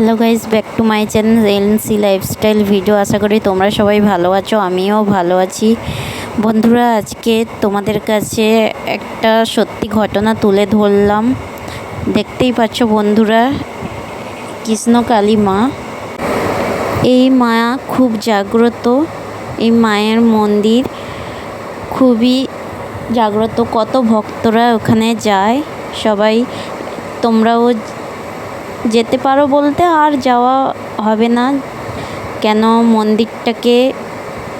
Hello guys back to my channel LC lifestyle video. আশা করি তোমরা সবাই ভালো আছো, আমিও ভালো আছি। বন্ধুরা, আজকে তোমাদের কাছে একটা সত্যি ঘটনা তুলে ধরলাম। দেখতেই পাচ্ছ বন্ধুরা, কৃষ্ণকালী মা। এই মা খুব জাগ্রত, এই মায়ের মন্দির খুবই জাগ্রত। কত ভক্তরা ওখানে যায়, সবাই তোমরাও যেতে পারো বলতে আর যাওয়া হবে না। কেন মন্দিরটাকে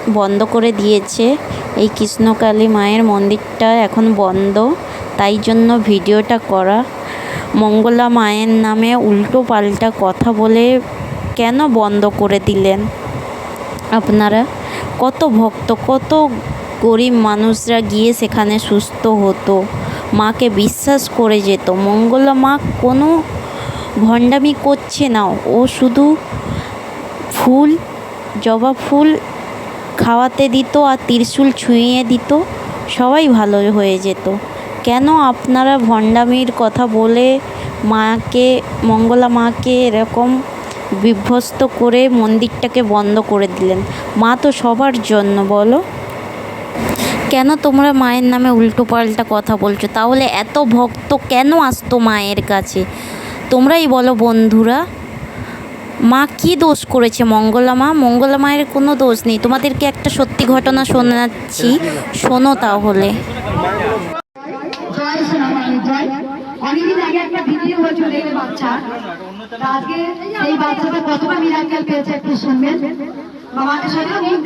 বন্ধ করে দিয়েছে? এই কৃষ্ণকালী মায়ের মন্দিরটা এখন বন্ধ, তাই জন্য ভিডিওটা করা। মঙ্গলা মায়ের নামে উল্টো পাল্টা কথা বলে কেন বন্ধ করে দিলেন? আপনারা কত ভক্ত, কত গরিব মানুষরা গিয়ে সেখানে সুস্থ হতো। মাকে বিশ্বাস করে যেত। মঙ্গলা মা কোনো ভণ্ডামি করছে না। ও শুধু ফুল, জবা ফুল খাওয়াতে দিত আর ত্রিশূল ছুঁয়ে দিত। সবাই ভালো হয়ে যেত। কেন আপনারা ভণ্ডামির কথা বলে মাকে, মঙ্গলা মাকে এরকম বিভ্যস্ত করে মন্দিরটাকে বন্ধ করে দিলেন? মা তো সবার জন্য, বলো। কেন তোমরা মায়ের নামে উল্টো পাল্টা কথা বলছো? তাহলে এত ভক্ত কেন আসতো মায়ের কাছে? তোমরাই বলো বন্ধুরা, মা কি দোষ করেছে? মঙ্গলা মা? মঙ্গলা মায়ের কোনো দোষ নেই। তোমাদেরকে একটা সত্যি ঘটনা শোনাচ্ছি। শোনো তাহলে।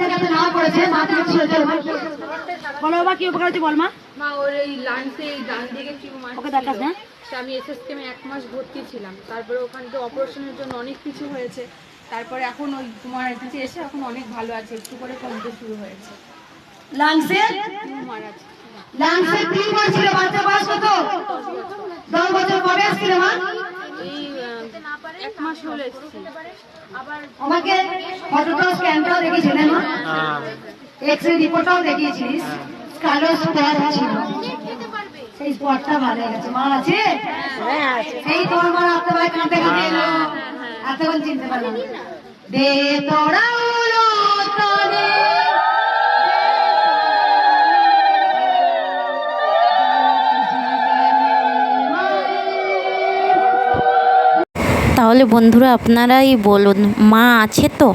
দেখাতে না করেছে। মাকে বলো বাবা, কি উপকার হচ্ছে বল মা? মা ওর এই লাংসে এই ডান দিকে টিউমার ওকে দেখাস হ্যাঁ? আমি এসএসকেমে এক মাস ভর্তি ছিলাম। তারপরে ওখান থেকে অপারেশনের জন্য অনেক কিছু হয়েছে। তারপরে এখন ওই তোমার কাছে এসে এখন অনেক ভালো আছে। একটু করে কমতে শুরু হয়েছে। লাংসে টিউমার আছে লাংসে টিউমার ছিল বাচ্চা বয়স কত? দশ বছর কবে আসছিল মা? এক মাস হলো এসেছি আমাকে ফটোটা স্ক্যানটাও দেখিয়েছিলেন মা? X ray রিপোর্টটাও দেখিয়েছিলিস? কালো স্পট ছিল। সেই স্পটটা ভালো গেছে মা আছে? এই তোমার মা রাত্রে ভাই কাঁদতে কাঁদতে এলো। এতক্ষণ চিনতে পারলাম দে তোরা তাহলে বন্ধুরা আপনারাই বলুন মা আছে তো?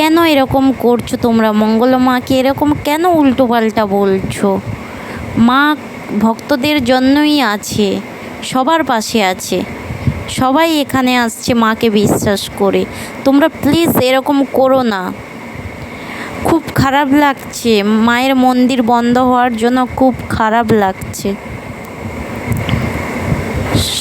কেন এরকম করছ তোমরা? মঙ্গলা মাকে এরকম কেন উল্টো পাল্টা বলছো? মা ভক্তদের জন্যই আছে, সবার পাশে আছে। সবাই এখানে আসছে মাকে বিশ্বাস করে। তোমরা প্লিজ এরকম করো না। খুব খারাপ লাগছে। মায়ের মন্দির বন্ধ হওয়ার জন্য খুব খারাপ লাগছে।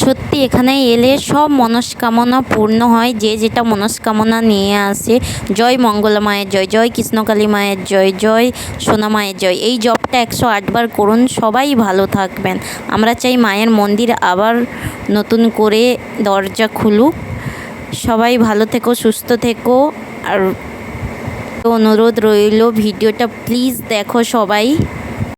সত্যি এখানে এলে সব মনস্কামনা পূর্ণ হয়। যে যেটা মনস্কামনা নিয়ে আসে, জয় মঙ্গলা মায়ের জয় জয় কৃষ্ণকালী মায়ের জয় জয় সোনা মায়ের জয়, এই জবটা একশো আটবার করুন, সবাই ভালো থাকবেন। আমরা চাই মায়ের মন্দির আবার নতুন করে দরজা খুলুক। সবাই ভালো থেকো, সুস্থ থেকো। আর অনুরোধ রইল, ভিডিওটা প্লিজ দেখো সবাই।